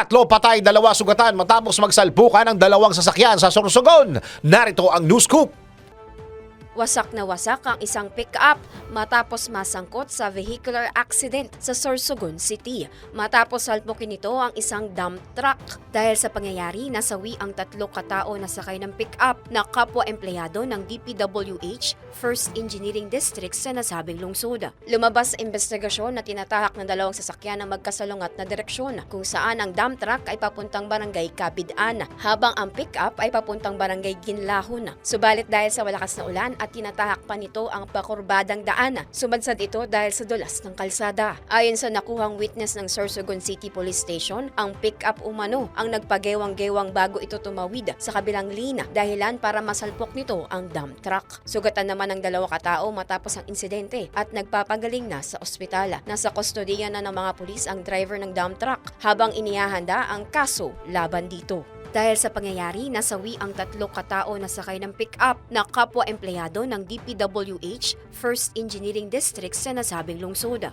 Tatlo patay, dalawa sugatan matapos magsalpukan ng dalawang sasakyan sa Sorsogon. Narito ang news scoop. Wasak na wasak ang isang pick-up matapos masangkot sa vehicular accident sa Sorsogon City. Matapos salpukin ito ang isang dump truck. Dahil sa pangyayari, nasawi ang tatlo katao na sakay ng pick-up na kapwa empleyado ng DPWH First Engineering District sa nasabing lungsod. Lumabas sa investigasyon na tinatahak ng dalawang sasakyan ng magkasalungat na direksyon kung saan ang dump truck ay papuntang barangay Kabidaan habang ang pick-up ay papuntang barangay Ginlahon. Subalit dahil sa malakas na ulan at tinatahak pa nito ang pakurbadang daan, sumadsad ito dahil sa dulas ng kalsada. Ayon sa nakuhang witness ng Sorsogon City Police Station, ang pick-up umano ang nagpagewang-gewang bago ito tumawid sa kabilang lina dahilan para masalpok nito ang dump truck. Sugatan naman ng dalawa katao matapos ang insidente at nagpapagaling na sa ospital. Nasa kustodiya na ng mga pulis ang driver ng dump truck habang inihahanda ang kaso laban dito. Dahil sa pangyayari, nasawi ang tatlo katao na sakay ng pick-up na kapwa empleyado ng DPWH First Engineering District sa nasabing lungsod.